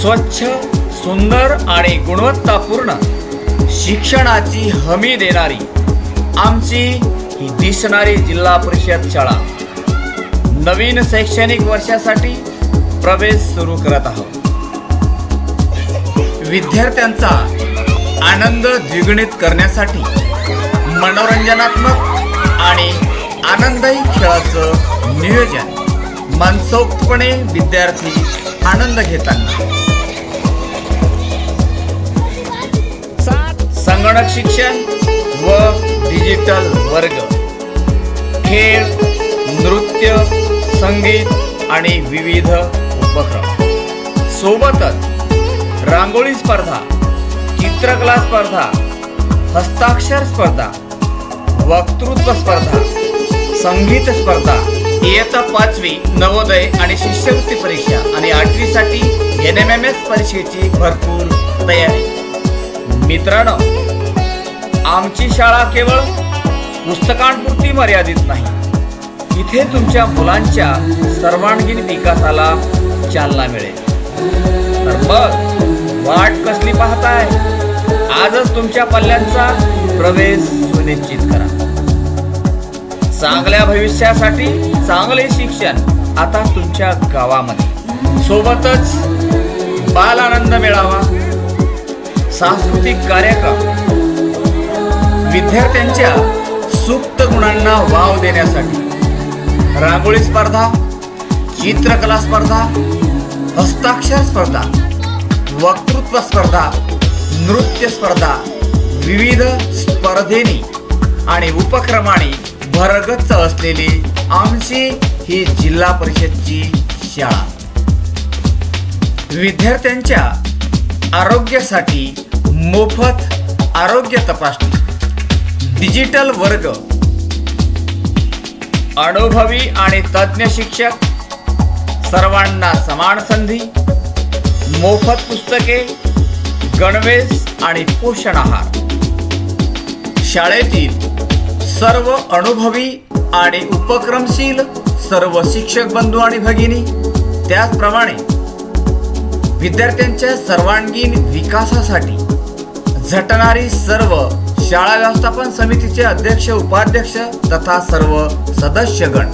स्वच्छ सुंदर आणि गुणवत्तापूर्ण शिक्षणाची हमी देणारी आमची ही दिसणारी जिल्हा परिषद शाळा. नवीन शैक्षणिक वर्षासाठी प्रवेश सुरू करत आहोत. विद्यार्थ्यांचा आनंद द्विगुणित करण्यासाठी मनोरंजनात्मक आणि आनंदही खेळाचं नियोजन मनसोक्तपणे विद्यार्थी आनंद घेताना. संगणक शिक्षण व डिजिटल वर्ग. खेळ नृत्य संगीत आणि विविध उपक्रम. सोबतच रांगोळी स्पर्धा चित्रकला स्पर्धा हस्ताक्षर स्पर्धा वक्तृत्व स्पर्धा संगीत स्पर्धा. इयत्ता पाचवी नवोदय आणि शिष्यवृत्ती परीक्षा आणि आठवीसाठी एन एम एम एस परीक्षेची भरपूर तयारी. मित्रांनो आमची शाळा केवळ पुस्तकांपुरती मर्यादित नाही. इथे तुमच्या मुलांच्या सर्वांगीण विकासाला चालना मिळेल. तर मग वाट कसली पाहताय? आजच तुमच्या पल्ल्यांचा प्रवेश सुनिश्चित करा. चांगल्या भविष्यासाठी चांगले शिक्षण आता तुमच्या गावामध्ये. सोबतच बाल आनंद मिळावा सांस्कृतिक कार्यक्रम विद्यार्थ्यांच्या सुप्त गुणांना वाव देण्यासाठी रांगोळी स्पर्धा चित्रकला स्पर्धा हस्ताक्षर स्पर्धा वक्तृत्व स्पर्धा नृत्य स्पर्धा विविध स्पर्धेनी आणि उपक्रमाने भरगच्च असलेली आमची ही जिल्हा परिषदची शाळा. विद्यार्थ्यांच्या आरोग्यासाठी मोफत आरोग्य तपासणी. डिजिटल वर्ग. अनुभवी आणि तज्ज्ञ शिक्षक. सर्वांना समान संधी. मोफत पुस्तके गणवेश आणि पोषण आहार. शाळेतील सर्व अनुभवी आणि उपक्रमशील सर्व शिक्षक बंधू आणि भगिनी त्याचप्रमाणे विद्यार्थ्यांच्या सर्वांगीण विकासासाठी झटणारी सर्व शाळा व्यवस्थापन समितीचे अध्यक्ष उपाध्यक्ष तथा सर्व सदस्यगण.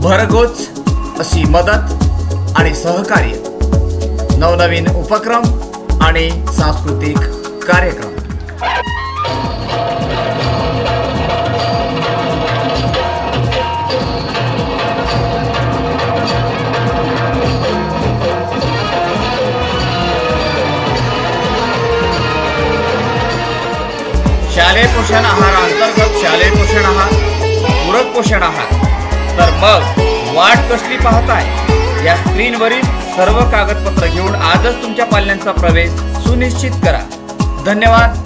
भरघोस अशी मदत आणि सहकार्य. नवनवीन उपक्रम आणि सांस्कृतिक कार्यक्रम. शालेय पोषण आहार अंतर्गत शालेय पोषण आहार पूरक पोषण आहार. तर मग वाट कसली पाहताय? या स्क्रीनवरील सर्व कागदपत्र घेऊन आजच तुमच्या पाल्यांचा प्रवेश सुनिश्चित करा. धन्यवाद.